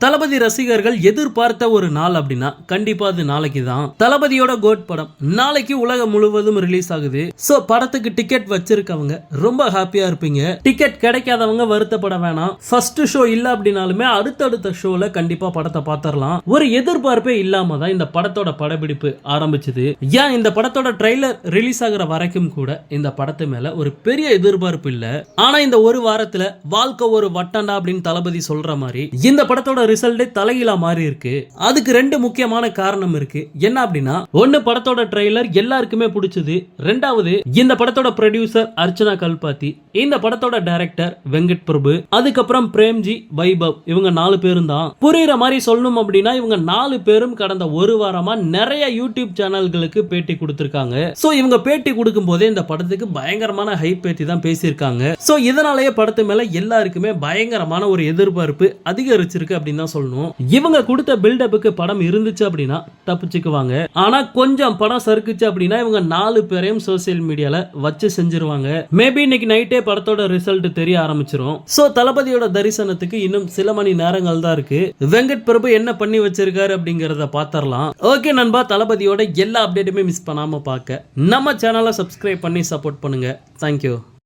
தளபதி ரசிகர்கள் எதிர்பார்த்த ஒரு நாள் அப்படின்னா கண்டிப்பா அது நாளைக்கு தான் தளபதியோட கோட் படம் நாளைக்கு உலகம் முழுவதும் ரிலீஸ் ஆகுது. சோ படத்துக்கு டிக்கெட் வச்சிருக்கவங்க ரொம்ப ஹாப்பியா இருப்பீங்க. டிக்கெட் கிடைக்காதவங்க வருத்தப்பட வேணாம். ஃபர்ஸ்ட் ஷோ இல்ல அப்படின்னாலுமே அடுத்தடுத்த ஷோல கண்டிப்பா படத்தை பார்த்தரலாம் ஒரு எதிர்பார்ப்பே இல்லாம தான் இந்த படத்தோட படப்பிடிப்பு ஆரம்பிச்சது. ஏன் இந்த படத்தோட ட்ரெய்லர் ரிலீஸ் ஆகுற வரைக்கும் கூட இந்த படத்து மேல ஒரு பெரிய எதிர்பார்ப்பு இல்ல. ஆனா இந்த ஒரு வாரத்துல வாழ்க்கை ஒரு வட்டண்டா அப்படின்னு தளபதி சொல்ற மாதிரி இந்த படத்தோட ரிசல்ட்டே தலையிலா மாறி இருக்கு. அதுக்கு ரெண்டு முக்கியமான காரணம் இருக்கு. என்ன அப்படின்னா ஒன்னு படத்தோட ட்ரெய்லர் எல்லாருக்குமே பிடிச்சது. ரெண்டாவது இந்த படத்தோட ப்ரொடியூசர் அர்ச்சனா கல்பாத்தி இந்த படத்தோட டைரக்டர் வெங்கட் பிரபு அதுக்கப்புறம் பிரேம்ஜி வைபவ் இவங்க நாலு பேரும் தான் புரியுற மாதிரி சொல்லணும் அப்படின்னா இவங்க நாலு பேரும் கடந்த ஒரு வாரமா நிறைய யூடியூப் சேனல்களுக்கு பேட்டி கொடுத்திருக்காங்க. சோ இவங்க பேட்டி கொடுக்கும் போதே இந்த படத்துக்கு பயங்கரமான ஹைப் பேத்தி தான் பேசியிருக்காங்க. சோ இதனாலேயே படத்து மேல எல்லாருக்குமே பயங்கரமான ஒரு எதிர்பார்ப்பு அதிகரிச்சிருக்கு அப்படின்னு அப்படின்னு தான் சொல்லணும். இவங்க கொடுத்த பில்டப்புக்கு படம் இருந்துச்சு அப்படின்னா தப்பிச்சுக்குவாங்க. ஆனா கொஞ்சம் படம் சறுக்குச்சு அப்படின்னா இவங்க நாலு பேரையும் சோசியல் மீடியால வச்சு செஞ்சிருவாங்க. மேபி இன்னைக்கு நைட்டே படத்தோட ரிசல்ட் தெரிய ஆரம்பிச்சிரும். சோ தளபதியோட தரிசனத்துக்கு இன்னும் சில மணி நேரங்கள் தான் இருக்கு. வெங்கட் பிரபு என்ன பண்ணி வச்சிருக்காரு அப்படிங்கறத பாத்திரலாம் ஓகே நண்பா தளபதியோட எல்லா அப்டேட்டுமே மிஸ் பண்ணாம பார்க்க. நம்ம சேனலை சப்ஸ்கிரைப் பண்ணி சப்போர்ட் பண்ணுங்க. தேங்க்யூ